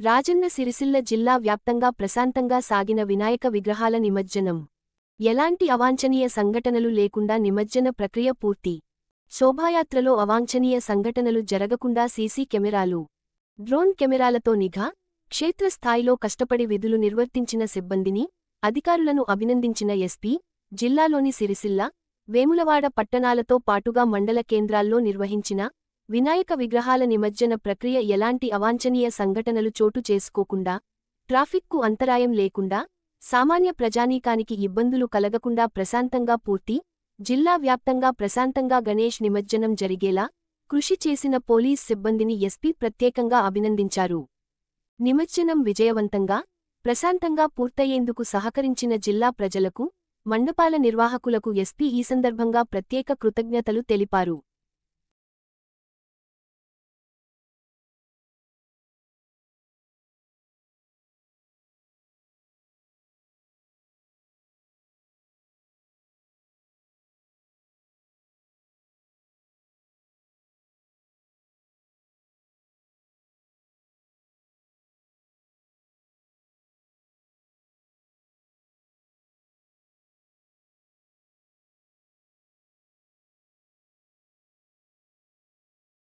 రాజన్న సిరిసిల్ల జిల్లా వ్యాప్తంగా ప్రశాంతంగా సాగిన వినాయక విగ్రహాల నిమజ్జనం. ఎలాంటి అవాంఛనీయ సంఘటనలు లేకుండా నిమజ్జన ప్రక్రియ పూర్తి. శోభాయాత్రలో అవాంఛనీయ సంఘటనలు జరగకుండా సీసీ కెమెరాలు. డ్రోన్ కెమెరాలతో నిఘా క్షేత్రస్థాయిలో కష్టపడి విధులు నిర్వర్తించిన సిబ్బందిని అధికారులను అభినందించిన ఎస్పీ జిల్లాలోని సిరిసిల్ల వేములవాడ పట్టణాలతో పాటుగా మండల కేంద్రాల్లో నిర్వహించిన వినాయక విగ్రహాల నిమజ్జన ప్రక్రియ ఎలాంటి అవాంఛనీయ సంఘటనలు చోటు చేసుకోకుండా ట్రాఫిక్కు అంతరాయం లేకుండా సామాన్య ప్రజానీకానికి ఇబ్బందులు కలగకుండా ప్రశాంతంగా పూర్తి జిల్లా వ్యాప్తంగా ప్రశాంతంగా గణేష్ నిమజ్జనం జరిగేలా కృషి చేసిన పోలీస్ సిబ్బందిని ఎస్పీ ప్రత్యేకంగా అభినందించారు. నిమజ్జనం విజయవంతంగా ప్రశాంతంగా పూర్తయ్యేందుకు సహకరించిన జిల్లా ప్రజలకు మండపాల నిర్వాహకులకు ఎస్పీ ఈ సందర్భంగా ప్రత్యేక కృతజ్ఞతలు తెలిపారు.